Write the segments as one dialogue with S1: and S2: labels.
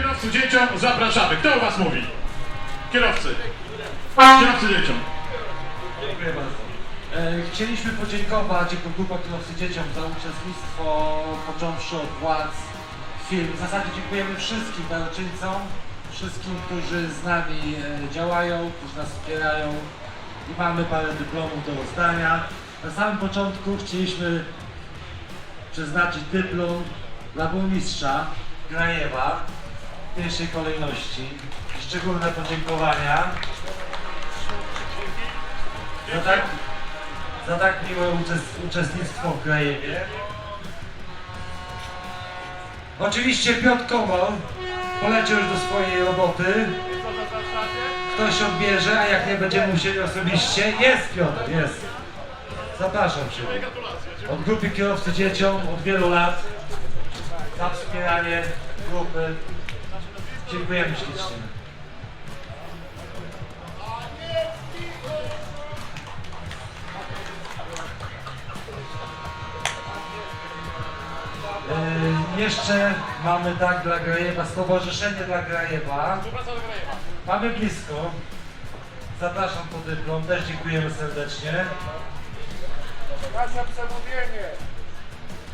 S1: kierowcy dzieciom zapraszamy. Kto u was mówi? Kierowcy. Kierowcy dzieciom.
S2: Dziękuję bardzo. E, Chcieliśmy podziękować jako grupa kierowcy dzieciom za uczestnictwo, począwszy od władz firm. W zasadzie dziękujemy wszystkim darczyńcom, wszystkim, którzy z nami e, działają, którzy nas wspierają i mamy parę dyplomów do rozdania. Na samym początku chcieliśmy przeznaczyć dyplom dla burmistrza Grajewa pierwszej kolejności. Szczególne podziękowania za tak, za tak miłe uczes- uczestnictwo w Grajewie. Oczywiście Piotr Komor poleciał już do swojej roboty. Ktoś odbierze, a jak nie będziemy musieli osobiście, jest Piotr, jest. Zapraszam Cię. Od grupy kierowcy dzieciom od wielu lat za wspieranie grupy. Dziękujemy ślicznie. Yy, jeszcze mamy tak dla Grajewa, Stowarzyszenie dla Grajewa. Mamy blisko. Zapraszam po dyplom, też dziękujemy serdecznie.
S3: Kasia przemówienie.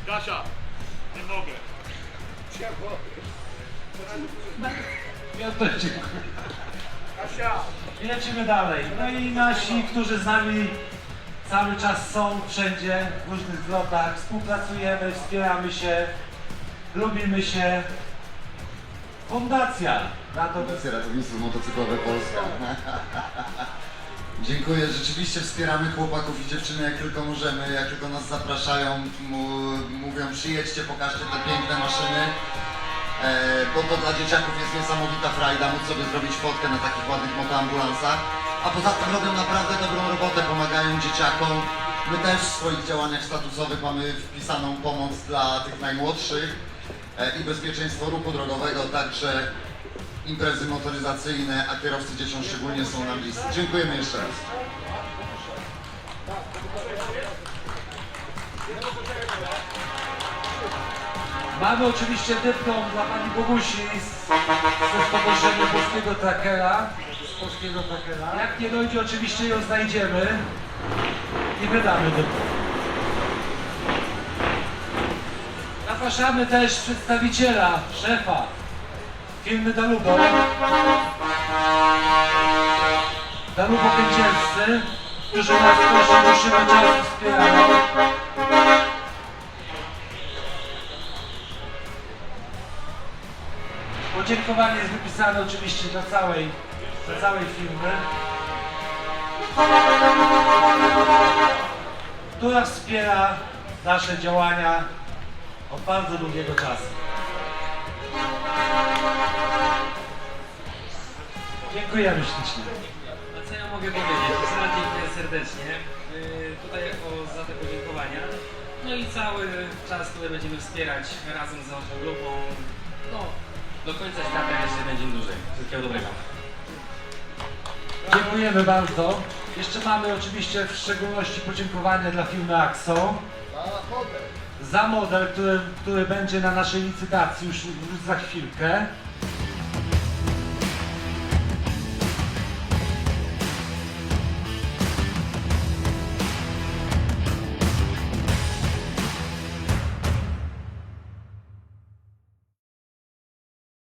S1: Kasia, nie mogę.
S2: Ja też dziękuję. I lecimy dalej. No i nasi, którzy z nami cały czas są wszędzie, w różnych zlotach, współpracujemy, wspieramy się, lubimy się. Fundacja Ratownictwa.
S4: Fundacja Ratownictwo Motocyklowe Polska. Dziękuję, rzeczywiście wspieramy chłopaków i dziewczyny jak tylko możemy, jak tylko nas zapraszają, mu- mówią przyjedźcie, pokażcie te piękne maszyny. E, bo to dla dzieciaków jest niesamowita frajda, móc sobie zrobić fotkę na takich ładnych motoambulansach. A poza tym robią naprawdę dobrą robotę, pomagają dzieciakom. My też w swoich działaniach statusowych mamy wpisaną pomoc dla tych najmłodszych e, i bezpieczeństwo ruchu drogowego, także imprezy motoryzacyjne, a kierowcy dzieciom szczególnie są nam bliscy. Dziękujemy jeszcze raz.
S2: Mamy oczywiście dyplom dla pani Bogusi ze Stowarzyszenia Polskiego Trackera. Polskiego. Jak nie dojdzie, oczywiście ją znajdziemy i wydamy dyplom. Zapraszamy też przedstawiciela, szefa firmy Dalubo. Dalubo Kędzielscy, którzy nas dłuższego czasu wspierają. Podziękowanie jest wypisane oczywiście dla całej, dla całej firmy, która wspiera nasze działania od bardzo długiego czasu. Dziękujemy ślicznie.
S5: No co ja mogę powiedzieć? Raz dziękuję serdecznie yy, tutaj o, za te podziękowania. No i cały czas, który będziemy wspierać razem z naszą grupą. Do końca świata jeszcze będzie dłużej. Wszystkiego dobrego.
S2: Dziękujemy bardzo. Jeszcze mamy oczywiście w szczególności podziękowanie dla firmy AXO za model, który, który będzie na naszej licytacji już, już za chwilkę.